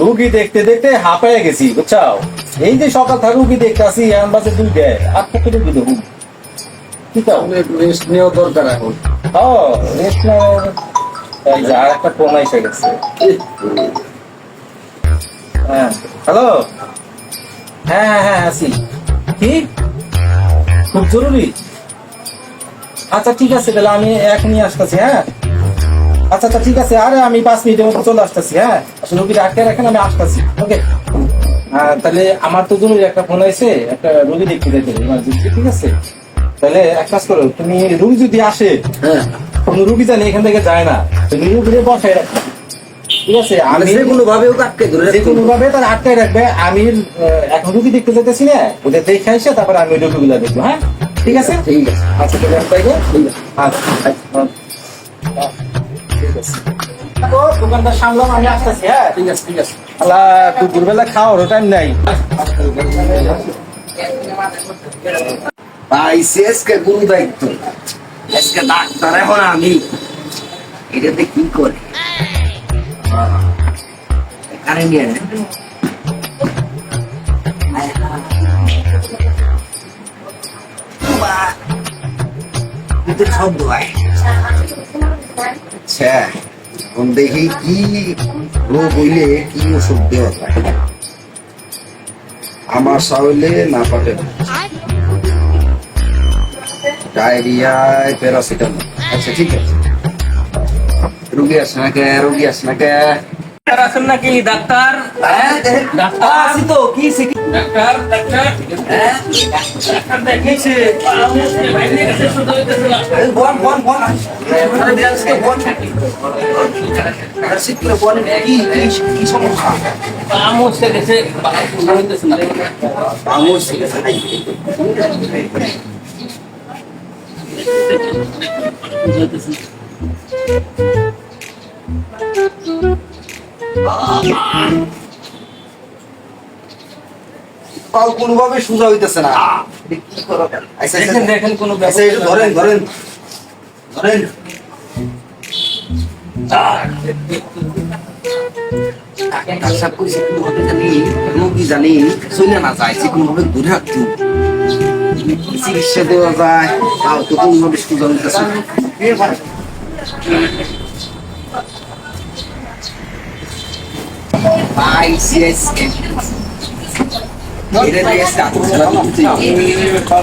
রুগী দেখতে দেখতে হাঁপায় গেছি বুঝছাও? এই যে সকাল থেকে রুগী দেখতে আসি এখন বাজে দুইটা আর কত রুগী দেখুন। কি তাও রেস্ট নেওয়া দরকার এখন। ও রেস্ট নেওয়ার আর একটা ফোন এসে গেছে। হ্যাঁ হ্যালো হ্যাঁ হ্যাঁ হ্যাঁ আসি। কি? খুব জরুরি? আচ্ছা ঠিক আছে তাহলে আমি এখনই আসতেছি হ্যাঁ? আচ্ছা আচ্ছা ঠিক আছে। আরে আমি পাঁচ মিনিটের মতো চলে আসতেছি হ্যাঁ? আসলে রুগীটা আটকে রাখেন আমি আসতেছি। ওকে। তাহলে আমার তো জরুরি একটা ফোন আছে একটা রুগী দেখতে যেতে হবে emergency, ঠিক আছে? তাহলে এক কাজ করো তুমি রুগী যদি আসে হ্যাঁ। কোনো রুগী জানি এখান থেকে যায় না তুমি রুগীরে বসায় রাখো ঠিক আছে? আমি আমি যে কোনো ভাবে ওকে আটকে ধরে যে কোনো ভাবে তার আটকায় রাখবে আমি এখন রুগী দেখতে যেতেছি না ওদের দেখে আসে তারপর আমি রুগীগুলো দেখব হ্যাঁ? ঠিক আছে? ঠিক আছে। আচ্ছা তাহলে আচ্ছা আচ্ছা, দোকানটা সামলাম আমি আসতেছি হ্যাঁ? ঠিক আছে ঠিক আছে। আল্লাহ দুপুরবেলা খাওয়ারও টাইম নাই। পাইছি আজকে গুরু দায়িত্ব? আজকে ডাক্তার এখন আমি। এটাতে কি করে? কানে নিয়ে আচ্ছা এখন দেখি কি রোগ হইলে কি ওষুধ দেওয়া যায়। আমার সাহলে না পাটে ডায়রিয়ায় প্যারাসিটামল। আচ্ছা ঠিক আছে। রুগী আসে না কে? রুগী আসে না কে? ডাক্তার আছেন নাকি ডাক্তার ডাক্তার আছি তো কি শিখি ডাক্তার ডাক্তার হ্যাঁ ডাক্তার দেখিয়েছে বাইরে গেছে শুধু হইতেছে না বন বন বন আরে বিরাজকে বন আরে শিখলে বন কি কি কি সমস্যা পাও কোনোভাবে সোজা হইতেছে না। কি করো আচ্ছা দেখেন দেখেন কোনো আচ্ছা একটু ধরেন ধরেন ধরেন। ডাক্তার কইছে কোনোভাবে জানি রোগী জানি চলে না যায় যে কোনোভাবে দূরে রাখতে চিকিৎসা দেওয়া যায় তাও তো কোনোভাবে সোজা হইতেছে না। পাইছি আজকে। এটা দিয়ে আজকে আত্মহত্যা করতে হবে।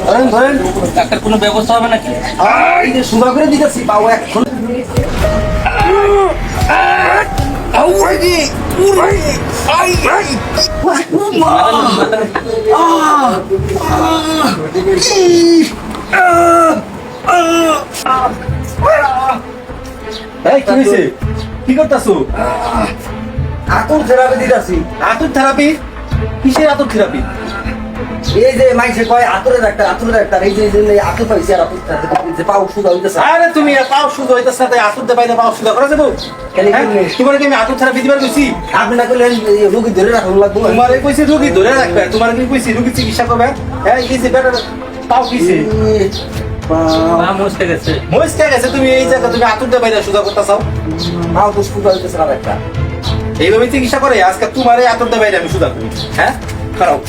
ধরেন ধরেন ডাক্তার কোনো ব্যবস্থা হবে নাকি আহ, এই যে সোজা করে দিতেছি পাও এখন এই কি হয়েছে কি করতেছো আতুর থেরাপি দিতেছি। আতুর থেরাপি কিসের আতুর থেরাপি এই যে মাইসে কয় আতুরে ডাক্তার আতুরে ডাক্তার এই যে এই যে আতুর পাইছে আর আতুর যে পাও সোজা হইতেছে। আরে তুমি পাও শুধু হইতেছ না তাই আতুর দে বাইরে পাও শুধু করা যাব? কেন হ্যাঁ? কি? কি আমি আতুর থেরাপি দিবার কইছি? আপনি না করলে রোগী ধরে রাখুন লাগবো। তোমার কইছি রুগী ধরে রাখবে তোমার কি কইছি রুগী চিকিৎসা করবে? হ্যাঁ এই যে বেটার পাও কিছে পা মুছতে গেছে। কে গেছে তুমি এই জায়গা তুমি আতুর দে বাইরে সুদা করতেছাও পাও তো সোজা হইতেছে না একটা। এইভাবে চিকিৎসা করে আজকে তোমার এই আতুর বাইরে আমি সুদা করি। হ্যাঁ? খারাপ।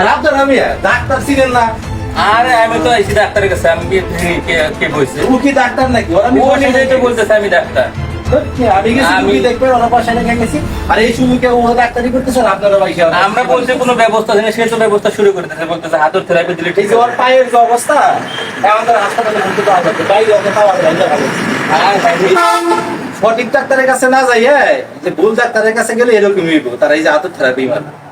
আর আপনার আমি ডাক্তার ছিলেন না। আরে আমি তো আইছি ডাক্তারের কাছে আমি কি বলছে? ও কি ডাক্তার নাকি? ওরা আমি ও নিজেই তো বলতেছে আমি ডাক্তার। আমরা বলছি কোনো ব্যবস্থা নেই সে তো ব্যবস্থা শুরু বলতেছে হাতুর থেরাপি দিলে ঠিক ওর পায়ের যে অবস্থা আমাদের হাসপাতালে ভর্তি করা যাবে। বাইরে সঠিক ডাক্তারের কাছে না যাইয়ে যে ভুল ডাক্তারের কাছে গেলে এরকমই তারা এই যে আতর থেরাপি মারে